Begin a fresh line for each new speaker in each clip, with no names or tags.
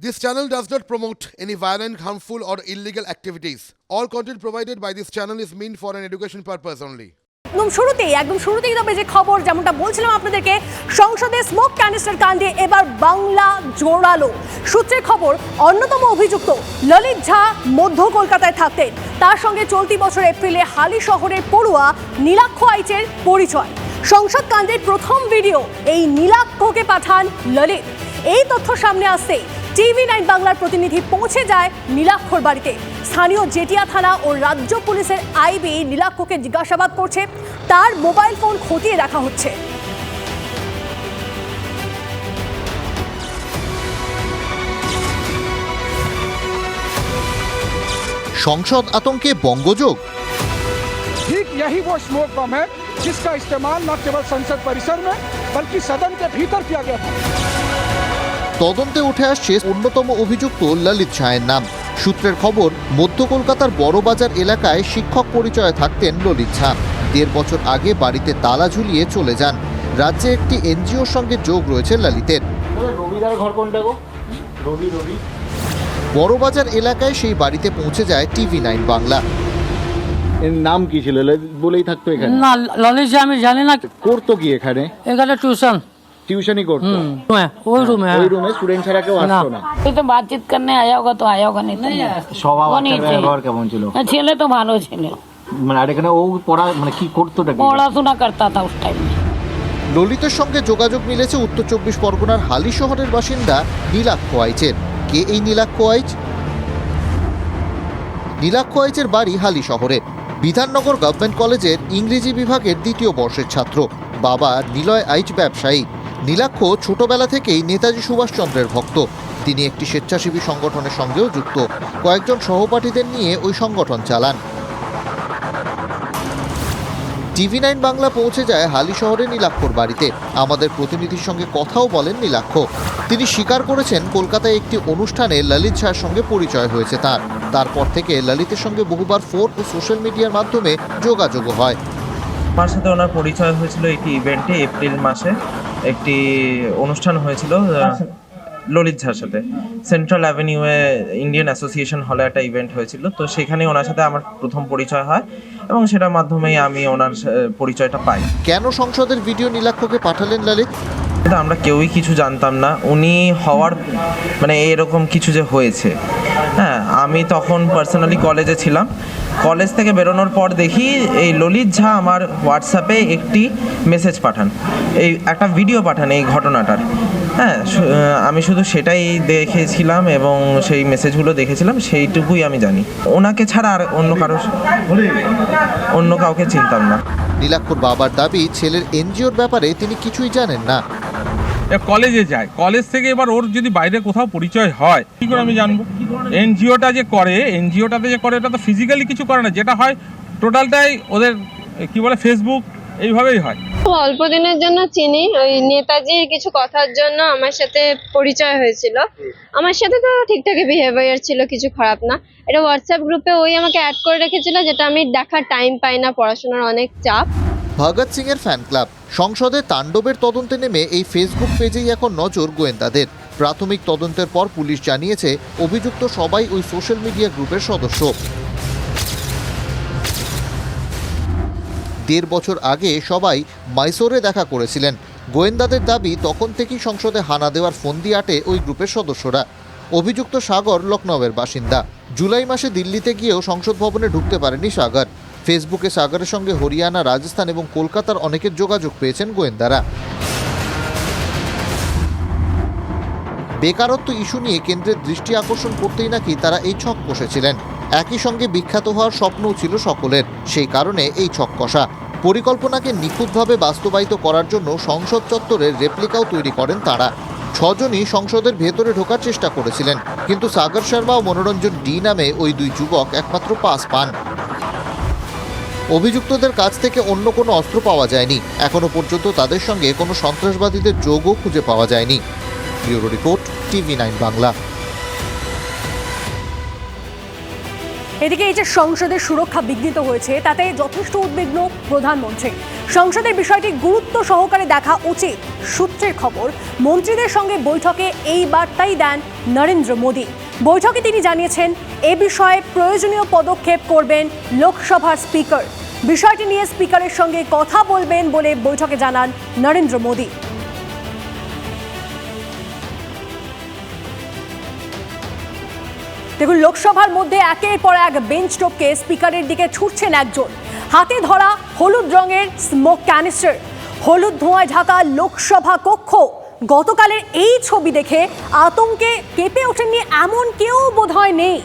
This channel does not promote any violent, harmful, or illegal activities. All content provided by this channel is meant for an education purpose only.
একদম শুরুতেই একদম শুরুতেই তবে যে খবর যেমনটা বলছিলাম আপনাদেরকে সংসদে স্মোক ক্যানিস্টার কাণ্ডে এবার বাংলা জোরালো সূত্রের খবর অন্যতম অভিযুক্ত ললিত ঝা মধ্য কলকাতায় থাকতেন তার সঙ্গে চলতি বছর এপ্রিলে হালি শহরের পড়ুয়া নীলাক্ষ আইচের পরিচয় সংসদ কাণ্ডের প্রথম ভিডিও এই নীলাক্ষকে পাঠান ললিত এই তথ্য সামনে আসতেই টিভি নাইন বাংলার প্রতিনিধি পৌঁছে যায় নীলাক্ষর বাড়িতে স্থানীয় জেটিয়া থানা ও রাজ্য পুলিশের আইবি নীলাক্ষকে জিজ্ঞাসাবাদ করছে তার মোবাইল ফোন খতিয়ে রাখা হচ্ছে
সংসদ আতঙ্কে বঙ্গযোগ
ठीक यही वो स्मोक बम है जिसका इस्तेमाल न केवल संसद परिसर में बल्कि सदन के भीतर किया गया था
তদন্তে উঠে আসছে অন্যতম অভিযুক্ত ললিত শাহের নাম। সূত্রের খবর মধ্য কলকাতার বড়বাজার এলাকায় শিক্ষক পরিচয়ে থাকতেন ললিত ঝা দেড় বছর আগে বাড়িতে তালা ঝুলিয়ে চলে যান। রাজ্যে একটি এনজিওর সঙ্গে যোগ রয়েছে ললিতের।
রবিদার ঘর রবি রবি।
বড়বাজার এলাকায় সেই বাড়িতে পৌঁছে যায় টিভি নাইন বাংলা।
এর নাম কি ছিল? বলেই থাকতো এখানে।
না ললিত আমি জানি না।
করতো কি এখানে?
এখানে টিউশন।
টিউশনই করতো।
ওই রুমে
ওই হ্যাঁ, রুমে স্টুডেন্ট হ্যাঁ। ছাড়া কেউ আসতো না।
তুই তো বাতচিত করতে আয়া হোগা তো আয়া হোগা নিতে
স্বভাব ঘর কেমন ছিল?
ছেলে তো ভালো ছিল।
মানে আর এখানে ও পড়া মানে কি করতো
পড়াশোনা করতা তা উস টাইম
ললিতের সঙ্গে যোগাযোগ মিলেছে উত্তর চব্বিশ পরগনার হালি শহরের বাসিন্দা নীলাক্ষ আইচের। কে এই নীলাক্ষ আইচ? নীলাক্ষ আইচের বাড়ি হালি শহরে। বিধাননগর গভর্নমেন্ট কলেজের ইংরেজি বিভাগের দ্বিতীয় বর্ষের ছাত্র। বাবা নিলয় আইচ ব্যবসায়ী। নীলাক্ষ ছোটবেলা থেকেই নেতাজি সুভাষচন্দ্রের ভক্ত। তিনি একটি স্বেচ্ছাসেবী সংগঠনের সঙ্গেও যুক্ত। কয়েকজন সহপাঠীদের নিয়ে ওই সংগঠন চালান। টিভি নাইন বাংলা পৌঁছে যায় হালি শহরে নীলাক্ষর বাড়িতে। আমাদের প্রতিনিধির সঙ্গে কথাও বলেন নীলাক্ষ। তিনি স্বীকার করেছেন, কলকাতায় একটি অনুষ্ঠানে ললিত শাহের সঙ্গে পরিচয় হয়েছে তার। তারপর থেকে ললিতের সঙ্গে বহুবার ফোন ও সোশ্যাল মিডিয়ার মাধ্যমে যোগাযোগ হয়।
আমার সাথে ওনার পরিচয় হয়েছিল একটি ইভেন্টে এপ্রিল মাসে। একটি অনুষ্ঠান হয়েছিল আহ, ললিত ঝার সাথে। সেন্ট্রাল অ্যাভিনিউয়ে ইন্ডিয়ান অ্যাসোসিয়েশন হলে একটা ইভেন্ট হয়েছিল তো সেখানে ওনার সাথে আমার প্রথম পরিচয় হয় এবং সেটার মাধ্যমেই আমি ওনার সা- পরিচয়টা পাই।
কেন সংসদের ভিডিও নীলাক্ষকে পাঠালেন ললিত?
কিন্তু আমরা কেউই কিছু জানতাম না। উনি হওয়ার মানে এরকম কিছু যে হয়েছে। হ্যাঁ আমি তখন পার্সোনালি কলেজে ছিলাম কলেজ থেকে বেরোনোর পর দেখি এই ললিত ঝা আমার হোয়াটসঅ্যাপে একটি মেসেজ পাঠান। এই একটা ভিডিও পাঠান এই ঘটনাটার। হ্যাঁ আমি শুধু সেটাই দেখেছিলাম এবং সেই মেসেজগুলো দেখেছিলাম, সেইটুকুই আমি জানি। ওনাকে ছাড়া আর অন্য কারোর অন্য কাউকে চিনতাম না।
নীলাক্ষর বাবার দাবি, ছেলের এনজিওর ব্যাপারে তিনি কিছুই জানেন না।
কলেজে যায়। কলেজ থেকে এবার ওর যদি বাইরে কোথাও পরিচয় হয়, কি করে আমি জানব? এনজিওটা যে করে, এনজিওটাতে যে করে এটা তো ফিজিক্যালি কিছু করে না। যেটা হয় টোটালটাই ওদের, কি বলে ফেসবুক এইভাবেই হয়।
অল্প দিনের জন্য চিনি। ওই নেতাজির কিছু কথার জন্য আমার সাথে পরিচয় হয়েছিল। আমার সাথে তো ঠিকঠাকই বিহেভিয়ার ছিল, কিছু খারাপ না। এটা হোয়াটসঅ্যাপ গ্রুপে ওই আমাকে অ্যাড করে রেখেছিল, যেটা আমি দেখার টাইম পাই না, পড়াশোনার অনেক চাপ।
ভগৎ সিং এর ফ্যান ক্লাব সংসদে তাণ্ডবের তদন্তে নেমে এই ফেসবুক পেজেই এখন নজর গোয়েন্দাদের। প্রাথমিক তদন্তের পর পুলিশ জানিয়েছে, অভিযুক্ত সবাই ওই সোশ্যাল মিডিয়া গ্রুপের সদস্য। দেড় বছর আগে সবাই মাইসোরে দেখা করেছিলেন। গোয়েন্দাদের দাবি, তখন থেকেই সংসদে হানা দেওয়ার ফন্দি আটে ওই গ্রুপের সদস্যরা। অভিযুক্ত সাগর লখনৌয়ের বাসিন্দা। জুলাই মাসে দিল্লিতে গিয়েও সংসদ ভবনে ঢুকতে পারেনি সাগর। ফেসবুকে সাগরের সঙ্গে হরিয়ানা, রাজস্থান এবং কলকাতার অনেকের যোগাযোগ পেয়েছেন গোয়েন্দারা। বেকারত্ব ইস্যু নিয়ে কেন্দ্রের দৃষ্টি আকর্ষণ করতেই নাকি তারা এই ছক কষেছিলেন। একই সঙ্গে বিখ্যাত হওয়ার স্বপ্নও ছিল সকলের, সেই কারণে এই ছক কষা। পরিকল্পনাকে নিখুঁতভাবে বাস্তবায়িত করার জন্য সংসদ চত্বরের রেপ্লিকাও তৈরি করেন তারা। ছজনই সংসদের ভেতরে ঢোকার চেষ্টা করেছিলেন, কিন্তু সাগর শর্মা ও মনোরঞ্জন ডি নামে ওই দুই যুবক একমাত্র পাস পান। অভিযুক্তদের কাছ থেকে অন্য কোনো অস্ত্র পাওয়া যায়নি। এখনও পর্যন্ত তাদের সঙ্গে কোনো সন্ত্রাসবাদীদের যোগও খুঁজে পাওয়া যায়নি। Bureau report, TV nine Bangla.
এদিকে এই যে সংসদের সুরক্ষা বিঘ্নিত হয়েছে, তাতে যথেষ্ট উদ্বিগ্ন প্রধানমন্ত্রী। সংসদের বিষয়টি গুরুত্ব সহকারে দেখা উচিত। সূত্রের খবর, মন্ত্রীদের সঙ্গে বৈঠকে এই বার্তাই দেন নরেন্দ্র মোদী। বৈঠকে তিনি জানিয়েছেন, এ বিষয়ে প্রয়োজনীয় পদক্ষেপ করবেন লোকসভার স্পিকার। বিষয়টি নিয়ে স্পিকারের সঙ্গে কথা বলবেন বলে বৈঠকে জানান নরেন্দ্র মোদী। দেখুন, লোকসভার মধ্যে একের পর এক বেঞ্চ টপকে স্পিকারের দিকে ছুটছেন একজন। হাতে ধরা হলুদ রঙের স্মোক ক্যানিস্টার। হলুদ ধোঁয়ায় ঢাকা লোকসভা কক্ষ। গতকালের এই ছবি দেখে আতঙ্কে কেঁপে ওঠেননি এমন কেউ বোধহয় নেই।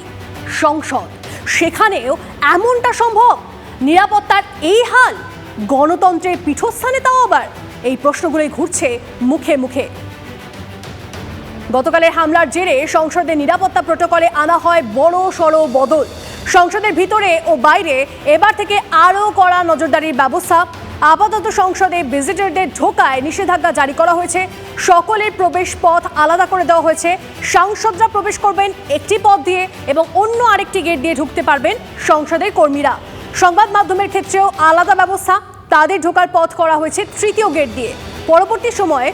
সংসদ, সেখানেও এমনটা সম্ভব। নিরাপত্তার এই হাল, গণতন্ত্রের পীঠস্থানে তাও আবার এই প্রশ্নগুলোই ঘুরছে মুখে মুখে। গতকালের হামলার জেরে সংসদের নিরাপত্তা প্রোটোকলে আনা হয় বড় সড় বদল। সংসদের ভিতরে ও বাইরে এবার থেকে আরও কড়া নজরদারির ব্যবস্থা আপাতত সংসদে ভিজিটরদের ঢোকায় নিষেধাজ্ঞা জারি করা হয়েছে। সকলের প্রবেশ পথ আলাদা করে দেওয়া হয়েছে। সাংসদরা প্রবেশ করবেন একটি পথ দিয়ে এবং অন্য আরেকটি গেট দিয়ে ঢুকতে পারবেন সংসদের কর্মীরা। সংবাদ মাধ্যমের ক্ষেত্রেও আলাদা ব্যবস্থা। তাদের ঢোকার পথ করা হয়েছে তৃতীয় গেট দিয়ে। পরবর্তী সময়ে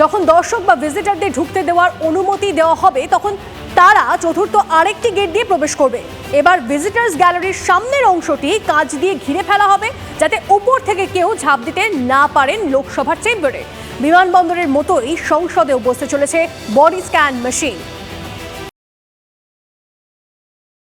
যখন দর্শক বা ভিজিটারদের ঢুকতে দেওয়ার অনুমতি দেওয়া হবে, তখন তারা চতুর্থ আরেকটি গেট দিয়ে প্রবেশ করবে। এবার ভিজিটার্স গ্যালারির সামনের অংশটি কাজ দিয়ে ঘিরে ফেলা হবে যাতে উপর থেকে কেউ ঝাঁপ দিতে না পারেন লোকসভার চেম্বারে। বিমানবন্দরের মতোই সংসদে বসতে চলেছে বডি স্ক্যান মেশিন